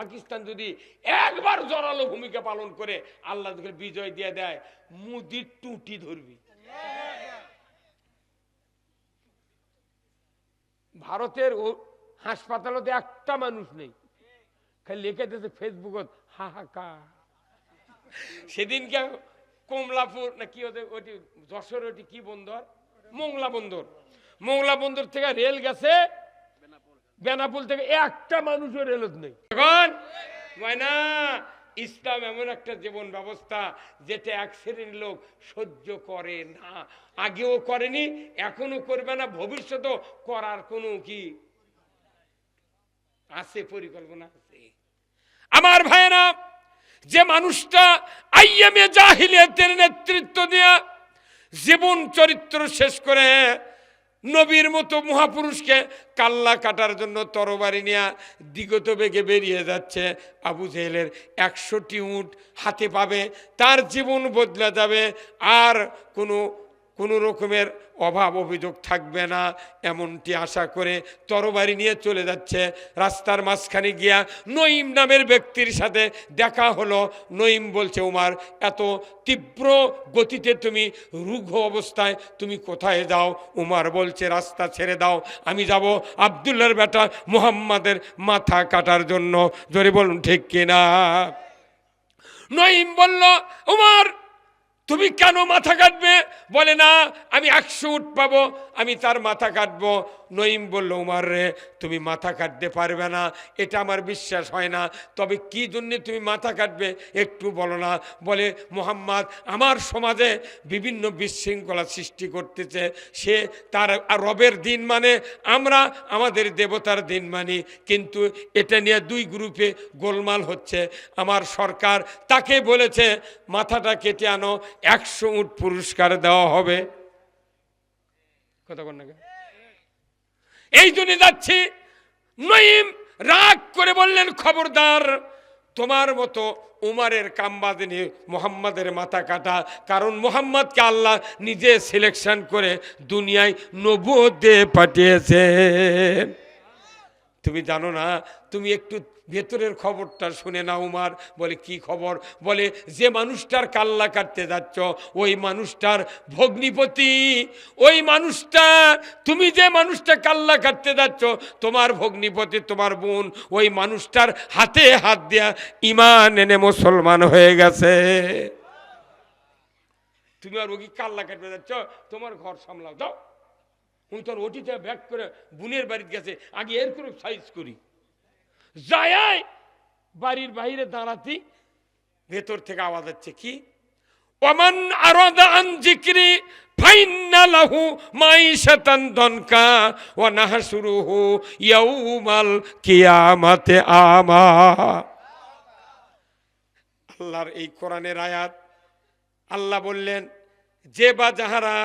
পাকিস্তান যদি একবার জোরালো ভূমিকা পালন করে, আল্লাহ বিজয় দিয়ে দেয়, মুদির টুটি ধরবি। ভারতের হাসপাতালতে একটা মানুষ নেই। খালি লিখে দিয়েছে ফেসবুকত হাহাকার সেদিনকে কমলাপুর, না কি ওদের ওটি যশোর ওটি কি বন্দর? মোংলা বন্দর। মোংলা বন্দর থেকে রেল গেছে বেনাপুল থেকে একটা মানুষও রেলত নেই। এখন ময়না ইসলাম এমন একটা জীবন ব্যবস্থা যেটা এক শ্রেণির লোক সহ্য করে না। আগেও করেনি এখনও করবে না, ভবিষ্যতেও করার কোনো কি আছে, পরিকল্পনা আছে? আমার ভাইয়েরা, যে মানুষটা আইএমএ জাহিলিয়াতের নেতৃত্ব দিয়া জীবন চরিত্র শেষ করে নবীর মতো মহাপুরুষকে কাল্লা কাটার জন্য তরবারি নিয়ে দিগত বেগে বেরিয়ে যাচ্ছে। আবু জেহেলের একশোটি উঁট হাতে পাবে, তার জীবন বদলে যাবে, আর কোনো কোনো রকমের অভাব অভিযোগ থাকবে না, এমনটি আশা করে তরবারি নিয়ে চলে যাচ্ছে। রাস্তার মাঝখানে গিয়া নঈম নামের ব্যক্তির সাথে দেখা হলো। নঈম বলছে, উমার, এত তীব্র গতিতে তুমি রুঘ অবস্থায় তুমি কোথায় যাও? উমার বলছে, রাস্তা ছেড়ে দাও, আমি যাব আবদুল্লার বেটা মুহাম্মাদের মাথা কাটার জন্য। জোরে বলুন, ঠিক কিনা? নঈম বলল, উমার তুমি কেন মাথা কাটবে? বলে না আমি একশো উঠ পাবো আমি তার মাথা কাটবো। নঈম বলল, উমার রে, তুমি মাথা কাটতে পারবে না, এটা আমার বিশ্বাস হয় না। তবে কি জন্যে তুমি মাথা কাটবে, একটু বলো না। বলে, মোহাম্মদ, আমার সমাজে বিভিন্ন বিশৃঙ্খলা সৃষ্টি করতেছে। সে তার রবের দিন মানে আমরা আমাদের দেবতার দিন মানি। কিন্তু এটা নিয়ে দুই গ্রুপে গোলমাল হচ্ছে। আমার সরকার তাকে বলেছে, মাথাটা কেটে আনো, একশো উট পুরস্কার দেওয়া হবে। কথা বল না কেন? এই জন্য যাচ্ছি। নইম রাগ করে বললেন, খবরদার, তোমার মতো উমারের কামবাদিনী মোহাম্মদের মাথা কাটা। কারণ মোহাম্মদকে আল্লাহ নিজে সিলেকশন করে দুনিয়ায় নবুয়তে পাঠিয়েছেন। তুমি জানো না, তুমি একটু ভেতরের খবরটা শুনে না উমার, বলে কি খবর? বলে, যে মানুষটার কাল্লা কাটতে যাচ্ছ, ওই মানুষটার ভগ্নিপতি, ওই মানুষটা, তুমি যে মানুষটা কাল্লা কাটতে যাচ্ছ, তোমার ভগ্নিপতি, তোমার বোন, ওই মানুষটার হাতে হাত দেয়া ইমান এনে মুসলমান হয়ে গেছে। তুমি আর ওকে কাল্লা কাটতে যাচ্ছ, তোমার ঘর সামলাও দাও উনি তোর ওটিতে ব্যাক করে বুনের বাড়িতে গেছে, আগে এর করে সাইজ করি। যায় বাড়ির বাইরে দাঁড়াতি, ভেতর থেকে আওয়াজ হচ্ছে কি? জিক্রি দনকা আমা। আল্লাহর এই কোরআনের আয়াত, আল্লাহ বললেন, যে বা যাহারা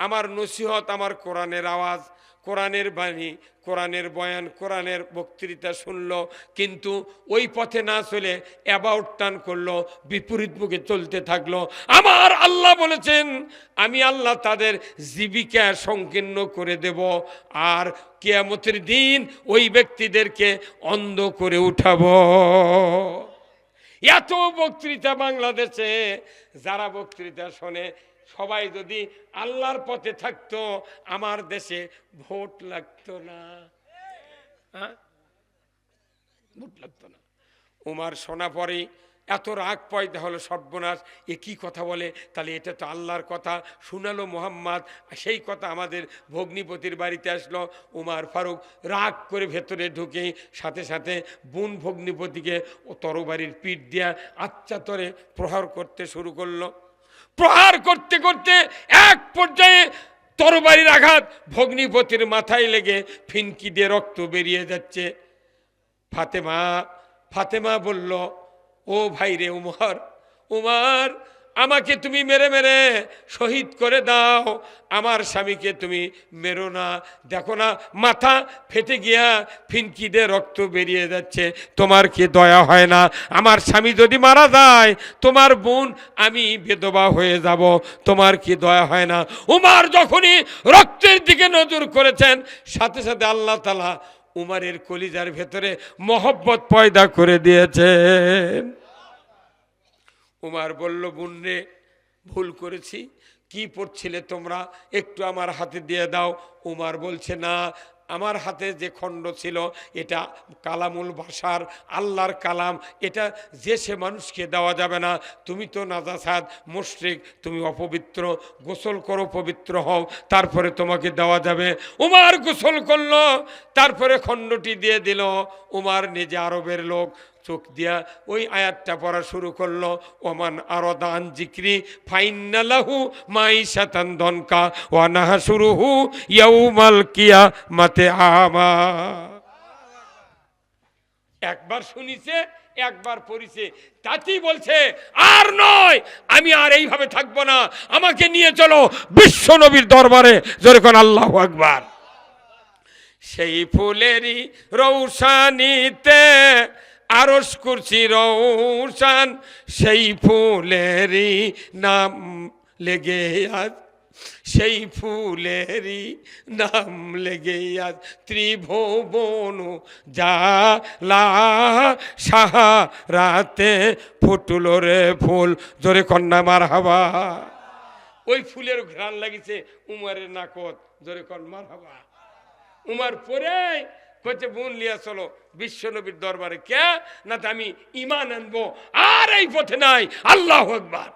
আমার নসিহত, আমার কোরআনের আওয়াজ, কোরআনের বাণী, কোরআনের বয়ান, কোরআনের বক্তৃতা শুনল, কিন্তু ওই পথে না চলে অ্যাবাউট টান করল, বিপরীত মুখে চলতে থাকল। আমার আল্লাহ বলেছেন, আমি আল্লাহ তাদের জীবিকা সংকীর্ণ করে দেব আর কেয়ামতের দিন ওই ব্যক্তিদেরকে অন্ধ করে উঠাবো। এত বক্তৃতা বাংলাদেশে, যারা বক্তৃতা শোনে সবাই যদি আল্লাহর পথে থাকতো, আমার দেশে ভোট লাগতো না। হ্যাঁ? ভোট লাগতো না। উমার শোনা পরে এত রাগ পয়দা হলো সর্বনাশ, এ কি কথা বলে? তাহলে এটা তো আল্লাহর কথা। শুনালো মোহাম্মদ সেই কথা আমাদের ভগ্নিপতির বাড়িতে আসলো উমার ফারুক। রাগ করে ভেতরে ঢুকে সাথে সাথে বোন ভগ্নিপতিকে ও তরবারির পিঠ দিয়া আচ্চাতরে প্রহার করতে শুরু করল। প্রহার করতে করতে এক পর্যায়ে তরবারির আঘাত ভগ্নিপতির মাথায় লেগে ফিনকি দিয়ে রক্ত বেরিয়ে যাচ্ছে। ফাতেমা ফাতেমা বলল, ও ভাইরে উমর, উমার আমাকে তুমি মেরে মেরে শহীদ করে দাও। আমার স্বামীকে তুমি মেরো না। দেখো না, মাথা ফেটে গিয়া ফিনকি দিয়ে রক্ত বেরিয়ে যাচ্ছে। তোমার কি দয়া হয় না? আমার স্বামী যদি মারা যায়, তোমার বোন আমি বেদবা হয়ে যাব। তোমার কি দয়া হয় না? উমার যখনই রক্তের দিকে নজর করেছেন, সাথে সাথে আল্লাহ তালা উমারের কলিজার ভেতরে মহব্বত পয়দা করে দিয়েছেন। উমার বলল বুনরে ভুল করেছি। কি পড়ছিলে তোমরা? একটু আমার হাতে দিয়ে দাও। উমার বলছে, না, আমার হাতে যে খণ্ড ছিল, এটা কালামুল ভাষার আল্লাহর কালাম। এটা যে সে মানুষকে দেওয়া যাবে না। তুমি তো নাজাসাদ, মুশরিক, তুমি অপবিত্র। গোসল করো, পবিত্র হও, তারপরে তোমাকে দেওয়া যাবে। উমার গোসল করল, তারপরে খণ্ডটি দিয়ে দিল। উমার নিজে আরবের লোক। চোখ দিয়া ওই আয়াতটা পড়া শুরু করল, ওমান আরদান জিক্রি ফাইনালাহু মাই শাতান ধনকা ওয়ানাহা শুরুহু ইয়াউমাল কিয়া মাতে আমা একবার শুনিছে, একবার পড়িছে। তাতেই বলছে, আর নয়, আমি আর এইভাবে থাকব না। আমাকে নিয়ে চলো বিশ্ব নবীর দরবারে কোন আল্লাহ আকবার। সেই ফুলেরই রৌশানিতে আরস করছি রৌশান, সেই ফুলেরই নাম লেগে আজ, সেই ফুলেরই নাম লেগে আজ, ত্রিভুবন জালা সাহারাতে ফুটল রে ফুল। জোরে কন্যা মার হাবা ওই ফুলের ঘ্রাণ লাগিছে উমারের নাকত। জোরে কন মার হাবা উমার পরে কচ্ছে বোন লিয়া চলো, বিশ্বনবীর দরবারে। কে? না আমি ইমান আনব। আর এই পথে নাই। আল্লাহ একবার